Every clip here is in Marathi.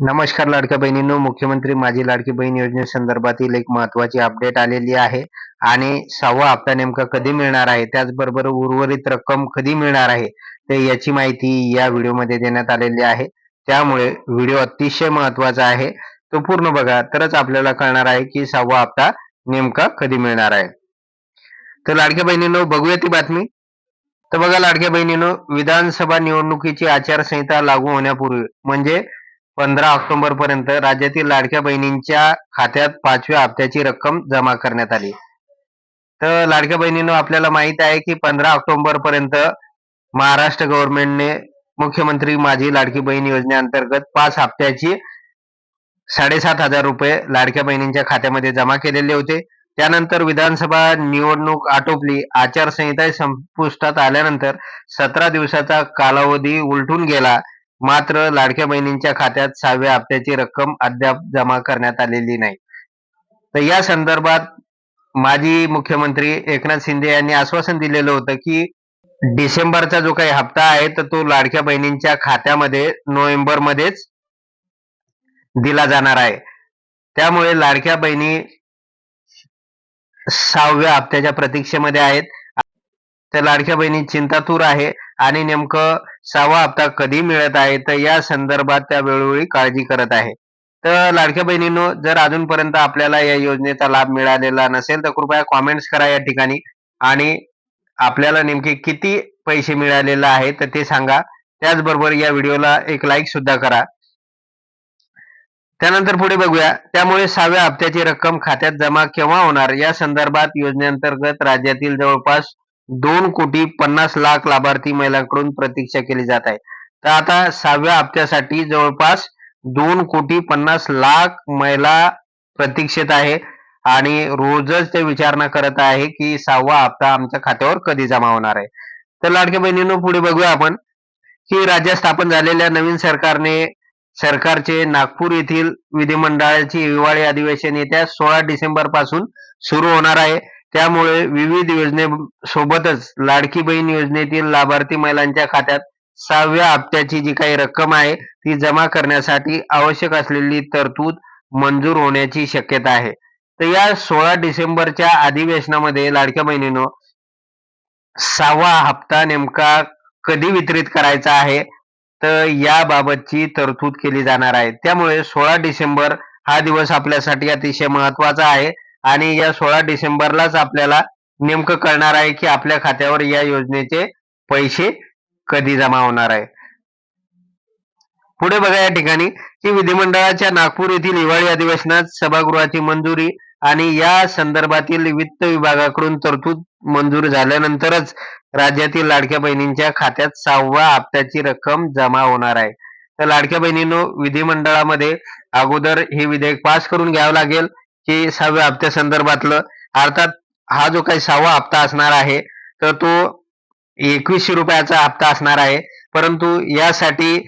नमस्कार लाडक्या बहिणींनो मुख्यमंत्री माझी लाडकी बहीण योजनेसंदर्भातील एक महत्वाची अपडेट आलेली आहे आणि सहावा हप्ता नेमका कधी मिळणार आहे? त्याचबरोबर उर्वरित रक्कम कधी मिळणार आहे? ते याची माहिती या व्हिडिओमध्ये देण्यात आलेली आहे. त्यामुळे व्हिडिओ अतिशय महत्त्वाचा आहे. तो पूर्ण बघा. तरच आपल्याला कळणार आहे की सहावा हप्ता नेमका कधी मिळणार आहे. तर लाडक्या बहिणींनो बघूया ती बातमी. तर बघा लाडक्या बहिणींनो विधानसभा निवडणुकीची आचारसंहिता लागू होण्यापूर्वी म्हणजे पंधरा ऑक्टोबर पर्यंत राज्यातील लाडक्या बहिणींच्या खात्यात पाचव्या हप्त्याची रक्कम जमा करण्यात आली. तर लाडक्या बहिणींनो आपल्याला माहीत आहे की पंधरा ऑक्टोबर पर्यंत महाराष्ट्र गव्हर्नमेंटने मुख्यमंत्री माझी लाडकी बहीण योजनेअंतर्गत पाच हप्त्याची साडेसात हजार रुपये लाडक्या बहिणींच्या खात्यामध्ये जमा केलेले होते. त्यानंतर विधानसभा निवडणूक आटोपली आचारसंहिता संपुष्टात आल्यानंतर सतरा दिवसाचा कालावधी उलटून गेला. मात्र लाडक्या बहिणींच्या खात्यात सहाव्या हप्त्याची रक्कम अद्याप जमा करण्यात आलेली नाही. तर या संदर्भात माजी मुख्यमंत्री एकनाथ शिंदे यांनी आश्वासन दिलेलं होतं की डिसेंबरचा जो काही हप्ता आहे तर तो लाडक्या बहिणींच्या खात्यामध्ये नोव्हेंबर मध्येच दिला जाणार आहे. त्यामुळे लाडक्या बहिणी सहाव्या हप्त्याच्या प्रतीक्षेमध्ये आहेत. तर लाडक्या बहिणी चिंतातूर आहे. आणि नेमकं सहावा हप्ता कधी मिळत आहे? तर या संदर्भात त्या वेळोवेळी काळजी करत आहे. तर लाडक्या बहिणींनो जर अजूनपर्यंत आपल्याला या योजनेचा लाभ मिळालेला नसेल तर कृपया कॉमेंट्स करा या ठिकाणी. आणि आपल्याला नेमके किती पैसे मिळालेले आहे तर ते सांगा. त्याचबरोबर या व्हिडिओला एक लाईक सुद्धा करा. त्यानंतर पुढे बघूया. त्यामुळे सहाव्या हप्त्याची रक्कम खात्यात जमा केव्हा होणार? या संदर्भात योजनेअंतर्गत राज्यातील जवळपास दोन कोटी पन्नास लाख लाभार्थी महिलांकडून प्रतीक्षा केली जात आहे. तर आता सहाव्या हप्त्यासाठी जवळपास दोन कोटी पन्नास लाख महिला प्रतीक्षेत आहे. आणि रोजच ते विचारणा करत आहे की सहावा हप्ता आमच्या खात्यावर कधी जमा होणार आहे. तर लाडक्या बहिणींनो पुढे बघूया आपण की राज्यात स्थापन झालेल्या नवीन सरकारने सरकारचे नागपूर येथील विधिमंडळाची हिवाळी अधिवेशन येत्या सोळा डिसेंबरपासून सुरू होणार आहे. त्यामुळे विविध योजनेसोबतच लाडकी बहीण योजनेतील लाभार्थी महिलांच्या खात्यात सहाव्या हप्त्याची जी काही रक्कम आहे ती जमा करण्यासाठी आवश्यक असलेली तरतूद मंजूर होण्याची शक्यता आहे. तर या सोळा डिसेंबरच्या अधिवेशनामध्ये लाडक्या बहिणीनो सहावा हप्ता नेमका कधी वितरित करायचा आहे तर याबाबतची तरतूद केली जाणार आहे. त्यामुळे सोळा डिसेंबर हा दिवस आपल्यासाठी अतिशय महत्त्वाचा आहे. आणि या सोळा डिसेंबरलाच आपल्याला नेमकं कळणार आहे की आपल्या खात्यावर या योजनेचे पैसे कधी जमा होणार आहे. पुढे बघा या ठिकाणी की विधिमंडळाच्या नागपूर येथील हिवाळी अधिवेशनात सभागृहाची मंजुरी आणि या संदर्भातील वित्त विभागाकडून तरतूद मंजूर झाल्यानंतरच राज्यातील लाडक्या बहिणींच्या खात्यात सहावा हप्त्याची रक्कम जमा होणार आहे. तर लाडक्या बहिणींनो विधिमंडळामध्ये अगोदर हे विधेयक पास करून घ्यावं लागेल. की सहाव्या हप्त्या संदर्भातलं अर्थात हा जो काही सहावा हप्ता असणार आहे तर तो एकवीसशे रुपयाचा हप्ता असणार आहे. परंतु यासाठी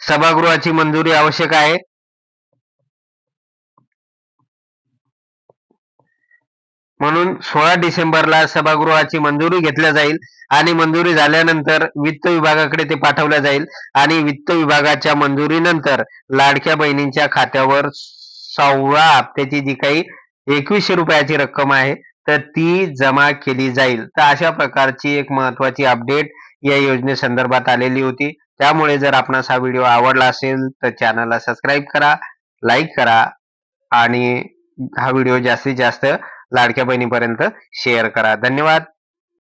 सभागृहाची मंजुरी आवश्यक आहे. म्हणून सोळा डिसेंबरला सभागृहाची मंजुरी घेतल्या जाईल आणि मंजुरी झाल्यानंतर वित्त विभागाकडे ते पाठवल्या जाईल आणि वित्त विभागाच्या मंजुरीनंतर लाडक्या बहिणींच्या खात्यावर सव्वा हप्त्याची जी काही एकवीसशे रुपयाची रक्कम आहे तर ती जमा केली जाईल. तर अशा प्रकारची एक महत्वाची अपडेट या योजनेसंदर्भात आलेली होती. त्यामुळे जर आपणास हा व्हिडिओ आवडला असेल तर चॅनलला सबस्क्राईब करा लाईक करा आणि हा व्हिडिओ जास्तीत जास्त लाडक्या बहिणीपर्यंत शेअर करा. धन्यवाद.